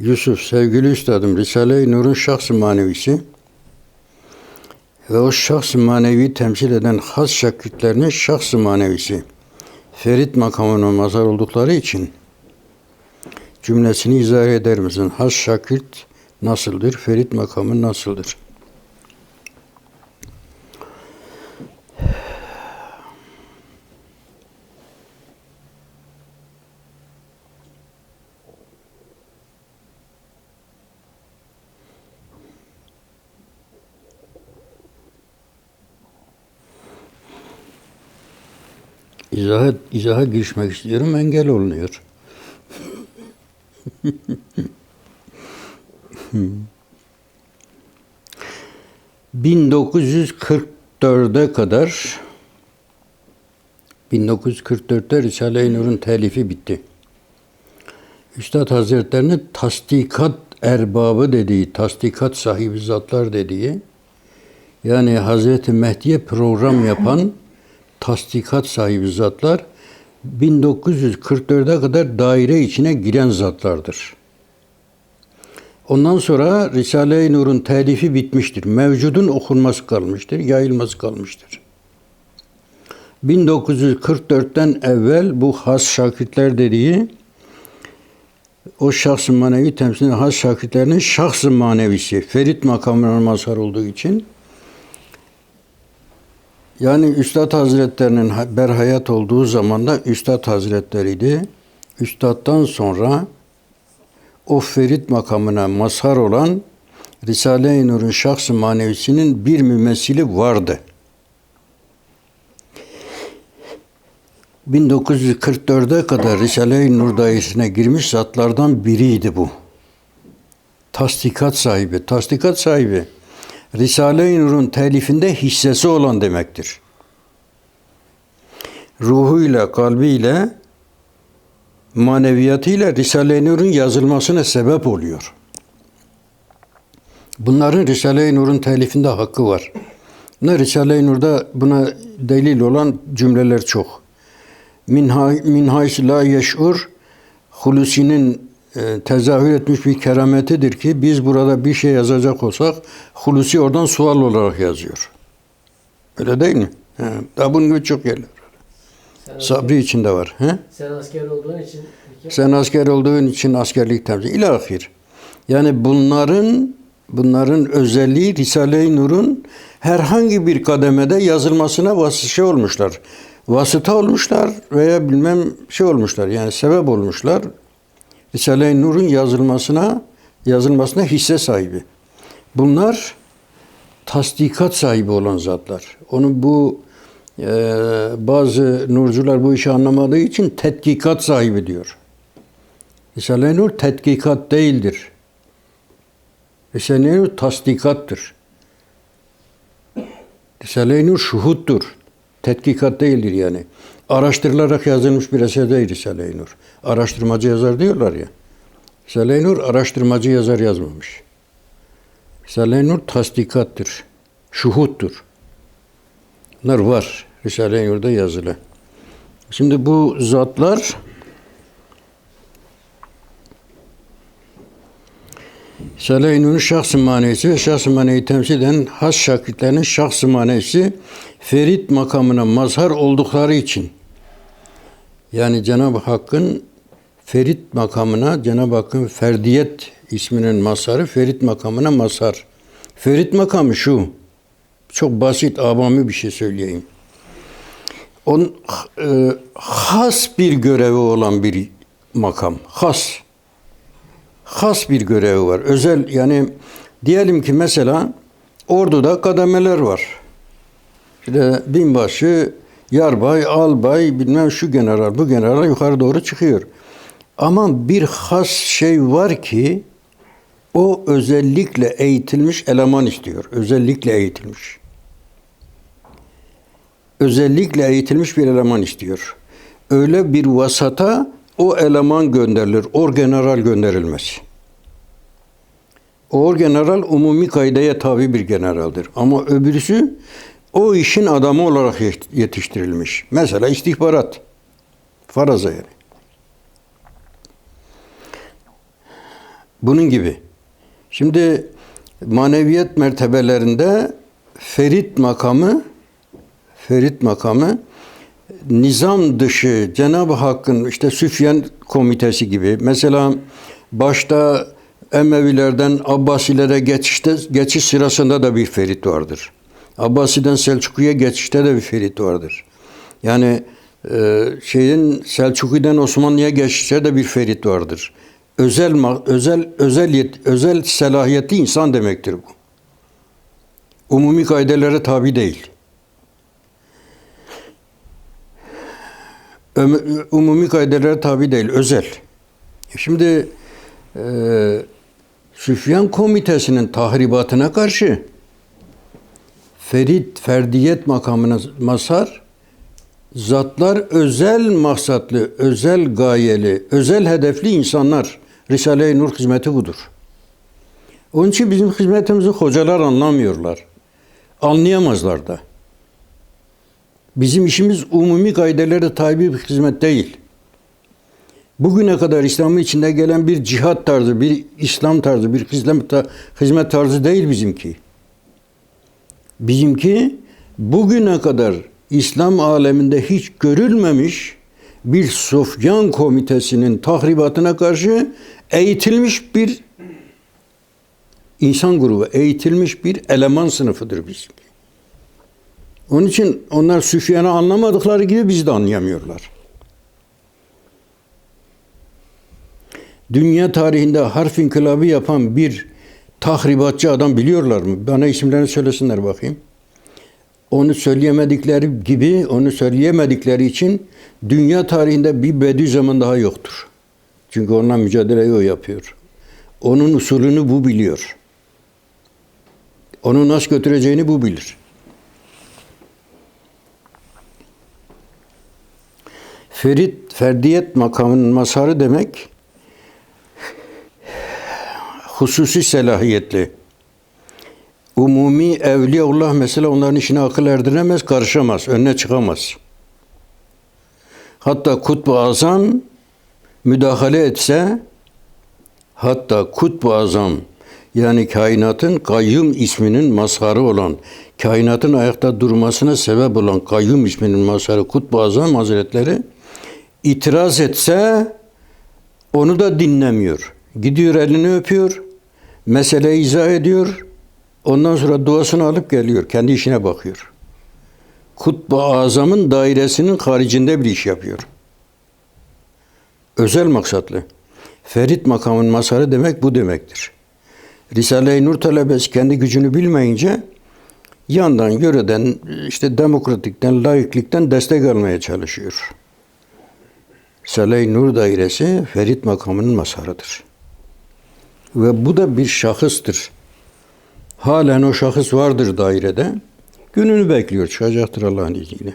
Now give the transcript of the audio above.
Yusuf, sevgili üstadım, Risale-i Nur'un şahs-ı manevisi ve o şahs-ı manevi temsil eden has şakirtlerinin şahs-ı manevisi Ferit makamına mazhar oldukları için cümlesini izah eder misin? Has şakirt nasıldır? Ferit makamı nasıldır? İzaha, izaha girişmek istiyorum, engel olunuyor. ...1944'e kadar... ...1944'te Risale-i Nur'un telifi bitti. Üstad Hazretlerinin tasdikat erbabı dediği, tasdikat sahibi zatlar dediği... ...yani Hazreti Mehdi'ye program yapan tasdikat sahibi zatlar 1944'e kadar daire içine giren zatlardır. Ondan sonra Risale-i Nur'un telifi bitmiştir. Mevcudun okunması kalmıştır, yayılması kalmıştır. 1944'ten evvel bu has şakirtler dediği o şahs-ı manevi temsilini has şakirtlerinin şahs-ı manevisi, ferit makamına mazhar olduğu için yani Üstad Hazretlerinin berhayat olduğu zamanda Üstad Hazretleriydi. Üstad'dan sonra o ferit makamına mazhar olan Risale-i Nur'un şahs-ı manevisinin bir mümessili vardı. 1944'e kadar Risale-i Nur dairesine girmiş zatlardan biriydi bu. Tasdikat sahibi, tasdikat sahibi. Risale-i Nur'un telifinde hissesi olan demektir. Ruhuyla, kalbiyle, maneviyatıyla Risale-i Nur'un yazılmasına sebep oluyor. Bunların Risale-i Nur'un telifinde hakkı var. Ne Risale-i Nur'da buna delil olan cümleler çok. Min hays la yeş'ur Hulusi'nin tezahür etmiş bir kerametidir ki biz burada bir şey yazacak olsak Hulusi oradan sual olarak yazıyor. Öyle değil mi? He. Daha bunun gibi çok yerler. Sen Sabri asker, içinde var. He? Sen asker olduğun için? Sen asker olduğun için askerlik temsil. İlahir. Yani bunların bunların özelliği Risale-i Nur'un herhangi bir kademede yazılmasına vasıta şey olmuşlar. Vasıta olmuşlar veya bilmem şey olmuşlar. Yani sebep olmuşlar. Risale-i Nur'un yazılmasına yazılmasına hisse sahibi. Bunlar tasdikat sahibi olan zatlar. Onun bu e, bazı nurcular bu işi anlamadığı için tetkikat sahibi diyor. Risale-i Nur tetkikat değildir. Risale-i Nur tasdikattır. Risale-i Nur şuhuttur. Tetkikat değildir yani araştırılarak yazılmış bir eser değil Risale-i. Araştırmacı yazar diyorlar ya. Risale-i araştırmacı yazar yazmamış. Risale-i tasdikattır. Şuhuttur. Bunlar var. Risale-i Nur'da yazılı. Şimdi bu zatlar Risale-i şahs-ı manevisi ve şahs-ı manevi temsil eden has şakirtlerinin şahs-ı manevisi ferit makamına mazhar oldukları için yani Cenab-ı Hakk'ın Ferit makamına, Cenab-ı Hakk'ın Ferdiyet isminin mazharı Ferit makamına mazhar. Ferit makamı şu. Çok basit, avami bir şey söyleyeyim. On e, has bir görevi olan bir makam. Has. Has bir görevi var. Özel yani diyelim ki mesela orduda kademeler var. İşte binbaşı, yarbay, albay, bilmem şu general, bu general yukarı doğru çıkıyor. Ama bir has şey var ki o özellikle eğitilmiş eleman istiyor. Özellikle eğitilmiş. Özellikle eğitilmiş bir eleman istiyor. Öyle bir vasata o eleman gönderilir. Orgeneral gönderilmez. O orgeneral umumi kaideye tabi bir generaldir. Ama öbürsü o işin adamı olarak yetiştirilmiş. Mesela istihbarat. Faraza yani. Bunun gibi. Şimdi maneviyet mertebelerinde ferit makamı ferit makamı nizam dışı Cenab-ı Hakk'ın işte Süfyan komitesi gibi mesela başta Emevilerden Abbasilere geçişte geçiş sırasında da bir ferit vardır. Abbasi'den Selçuklu'ya geçişte de bir ferit vardır. Yani e, şeyin Selçuklu'dan Osmanlı'ya geçişte de bir ferit vardır. Özel özel özel yet- özel selahiyetli insan demektir bu. Umumi kaidelere tabi değil. Umumi kaidelere tabi değil, özel. Şimdi e, Süfyan Komitesi'nin tahribatına karşı Ferit Ferdiyet makamına mazhar zatlar özel maksatlı, özel gayeli, özel hedefli insanlar. Risale-i Nur hizmeti budur. Onun için bizim hizmetimizi hocalar anlamıyorlar. Anlayamazlar da. Bizim işimiz umumi kaidelere tabi bir hizmet değil. Bugüne kadar İslam'ın içinde gelen bir cihat tarzı, bir İslam tarzı, bir hizmet tarzı değil bizimki. Bizimki bugüne kadar İslam aleminde hiç görülmemiş bir Sofyan komitesinin tahribatına karşı eğitilmiş bir insan grubu, eğitilmiş bir eleman sınıfıdır bizimki. Onun için onlar Süfyan'ı anlamadıkları gibi bizi de anlayamıyorlar. Dünya tarihinde harf inkılabı yapan bir tahribatçı adam biliyorlar mı? Bana isimlerini söylesinler bakayım. Onu söyleyemedikleri gibi, onu söyleyemedikleri için dünya tarihinde bir Bediüzzaman daha yoktur. Çünkü onunla mücadeleyi o yapıyor. Onun usulünü bu biliyor. Onu nasıl götüreceğini bu bilir. Ferit, ferdiyet makamının masarı demek, hususi selahiyetli. Umumi evliyaullah mesela onların işine akıl erdiremez, karışamaz, önüne çıkamaz. Hatta kutbu azam müdahale etse, hatta kutbu azam yani kainatın kayyum isminin mazharı olan, kainatın ayakta durmasına sebep olan kayyum isminin mazharı kutbu azam hazretleri itiraz etse onu da dinlemiyor. Gidiyor elini öpüyor, meseleyi izah ediyor, ondan sonra duasını alıp geliyor, kendi işine bakıyor. Kutbu Azam'ın dairesinin haricinde bir iş yapıyor. Özel maksatlı. Ferit makamın masarı demek bu demektir. Risale-i Nur talebesi kendi gücünü bilmeyince yandan yöreden işte demokratikten, laiklikten destek almaya çalışıyor. Risale-i Nur dairesi Ferit makamının masarıdır. Ve bu da bir şahıstır. Halen o şahıs vardır dairede. Gününü bekliyor, çıkacaktır Allah'ın izniyle.